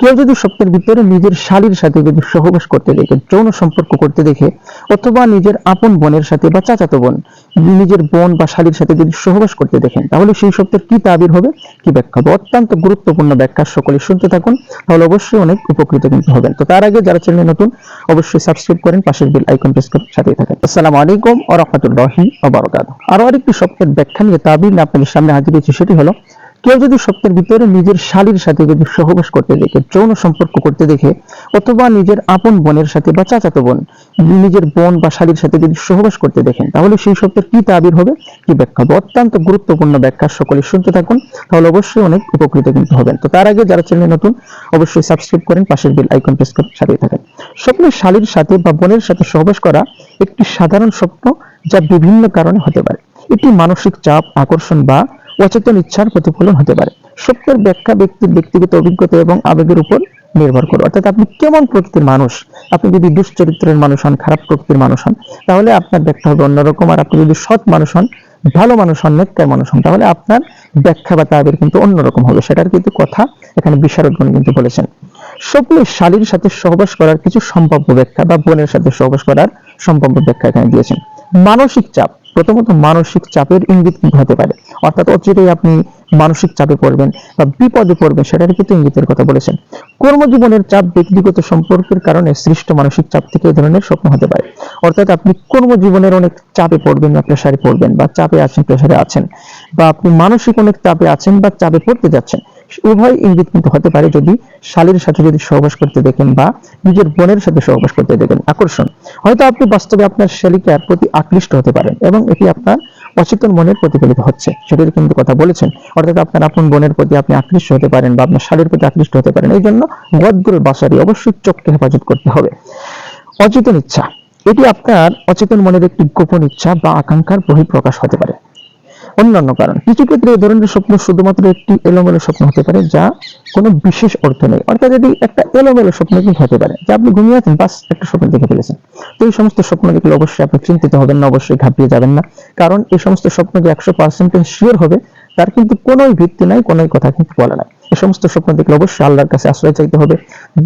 কেউ যদি স্বপ্নের ভিতরে নিজের শালীর সাথে যদি সহবাস করতে দেখে, যৌন সম্পর্ক করতে দেখে, অথবা নিজের আপন বোনের সাথে বা চাচাতো বোন, নিজের বোন বা শালীর সাথে যদি সহবাস করতে দেখেন, তাহলে সেই স্বপ্নের কি তাবির হবে? কি ব্যাখ্যা হবে? অত্যন্ত গুরুত্বপূর্ণ ব্যাখ্যা, সকলে শুনতে থাকুন, তাহলে অবশ্যই অনেক উপকৃত কিন্তু হবেন। তো তার আগে যারা চ্যানেলে নতুন, অবশ্যই সাবস্ক্রাইব করেন, পাশের বেল আইকন প্রেস করে সাথেই থাকেন। আসসালামু আলাইকুম ওয়া রাহমাতুল্লাহি ওয়া বারাকাতুহু। আরও আরেকটি স্বপ্নের ব্যাখ্যা নিয়ে তাবির আপনাদের সামনে হাজির হয়েছি, সেটি হলো কেউ যদি স্বপ্নের ভিতরে নিজের শালীর সাথে যদি সহবাস করতে দেখে, যৌন সম্পর্ক করতে দেখে, অথবা নিজের আপন বোনের সাথে বা চাচাতো বোন নিজের বোন বা শালীর সাথে যদি সহবাস করতে দেখেন, তাহলে সেই স্বপ্নের কি তাবির হবে? কি ব্যাখ্যা হবে? অত্যন্ত গুরুত্বপূর্ণ ব্যাখ্যা, সকলে শুনতে থাকুন, তাহলে অবশ্যই অনেক উপকৃত কিন্তু হবেন। তো তার আগে যারা চ্যানেলে নতুন, অবশ্যই সাবস্ক্রাইব করেন, পাশের বেল আইকন প্রেস করে সাথেই থাকেন। স্বপ্নের শালীর সাথে বা বোনের সাথে সহবাস করা একটি সাধারণ স্বপ্ন যা বিভিন্ন কারণে হতে পারে। এটি মানসিক চাপ, আকর্ষণ বা অচেতন ইচ্ছার প্রতিফলন হতে পারে। স্বপ্নের ব্যাখ্যা ব্যক্তির ব্যক্তিগত অভিজ্ঞতা এবং আবেগের উপর নির্ভর করে। অর্থাৎ আপনি কেমন প্রকৃতির মানুষ? আপনি যদি দুশ্চরিত্রের মানুষ হন, খারাপ প্রকৃতির মানুষ হন, তাহলে আপনার ব্যাখ্যা হবে অন্যরকম। আর আপনি যদি সৎ মানুষ হন, ভালো মানুষ হন, নেককার মানুষ হন, তাহলে আপনার ব্যাখ্যা বা তাদের কিন্তু অন্যরকম হবে। সেটার কিন্তু কথা এখানে বিশারদগণ কিন্তু বলেছেন। স্বপ্নে শালীর সাথে সহবাস করার কিছু সম্ভাব্য ব্যাখ্যা বা বোনের সাথে সহবাস করার সম্ভাব্য ব্যাখ্যা এখানে দিয়েছেন। মানসিক চাপ, প্রথমত মানসিক চাপের ইঙ্গিত হতে পারে? অর্থাৎ অচিরেই আপনি মানসিক চাপে পড়বেন বা বিপদে পড়বেন, সেটার কিন্তু ইঙ্গিতের কথা বলেছেন। কর্মজীবনের চাপ ব্যক্তিগত সম্পর্কের কারণে সৃষ্ট মানসিক চাপ থেকে এই ধরনের স্বপ্ন হতে পারে। অর্থাৎ আপনি কর্মজীবনের অনেক চাপে পড়বেন বা প্রেসারে পড়বেন বা চাপে আছেন প্রেসারে আছেন, বা আপনি মানসিক অনেক চাপে আছেন বা চাপে পড়তে যাচ্ছেন। উভয় ইঙ্গিত কিন্তু হতে পারে যদি শালীর সাথে যদি সহবাস করতে দেখেন বা নিজের বোনের সাথে সহবাস করতে দেখেন। আকর্ষণ। হয়তো আপনি বাস্তবে আপনার শালিকার প্রতি আকৃষ্ট হতে পারেন এবং এটি আপনার অচেতন মনের প্রতিফলিত হচ্ছে। সেটির কিন্তু কথা বলেছেন। অর্থাৎ আপনার আপন বোনের প্রতি আপনি আকৃষ্ট হতে পারেন বা আপনার শালীর প্রতি আকৃষ্ট হতে পারেন। এই জন্য গদ্দুল বাসারি অবশ্যই চোখকে হেফাজত করতে হবে। অচেতন ইচ্ছা। এটি আপনার অচেতন মনের একটি গোপন ইচ্ছা বা আকাঙ্ক্ষার বহিঃপ্রকাশ হতে পারে। অন্যান্য কারণ। কিছু ক্ষেত্রে এই ধরনের স্বপ্ন শুধুমাত্র একটি এলোমেলো স্বপ্ন হতে পারে, যা কোনো বিশেষ অর্থ নেই। অর্থাৎ এটি একটা এলোমেলো স্বপ্ন কিন্তু হতে পারে। যে আপনি ঘুমিয়ে আছেন, বাস একটা স্বপ্ন দেখে ফেলেছেন। তো এই সমস্ত স্বপ্ন দেখলে অবশ্যই আপনি চিন্তিত হবেন না, অবশ্যই ঘাবড়িয়ে যাবেন না। কারণ এই সমস্ত স্বপ্ন যে একশো পার্সেন্টেজ শিওর হবে, তার কিন্তু কোনোই ভিত্তি নাই, কোনোই কথা কিন্তু বলা নাই। এই সমস্ত স্বপ্ন দেখলে অবশ্যই আল্লাহর কাছে আশ্রয় চাইতে হবে।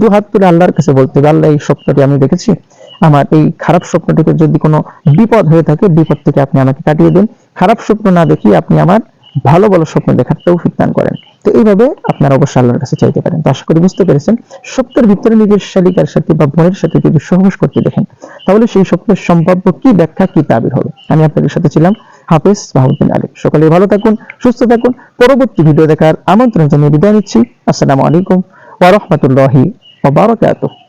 দু হাত তুলে আল্লাহর কাছে বলতে হবে, আল্লাহ, এই স্বপ্নটি আমি দেখেছি। আমার এই খারাপ স্বপ্নটিকে যদি কোনো বিপদ হয়ে থাকে, বিপদ থেকে আপনি আমাকে কাটিয়ে দিন। খারাপ স্বপ্ন না দেখি আপনি আমার ভালো ভালো স্বপ্ন দেখার তৌফিক দান করেন। তো এইভাবে আপনারা অবশ্যই আল্লাহর কাছে চাইতে পারেন। তো আশা করি বুঝতে পেরেছেন স্বপ্নের ভিতরে নিজের শালিকার সাথে বা বোনের সাথে যদি সহবাস করতে দেখেন, তাহলে সেই স্বপ্নের সম্ভাব্য কি ব্যাখ্যা, কি তাবির হবে? আমি আপনাদের সাথে ছিলাম হাফেজ মাহমুদ্দিন আলী। সকলে ভালো থাকুন, সুস্থ থাকুন। পরবর্তী ভিডিও দেখার আমন্ত্রণ জানিয়ে বিদায় নিচ্ছি। আসসালামু আলাইকুম ওয়া রাহমাতুল্লাহি ওয়া বারাকাতুহু।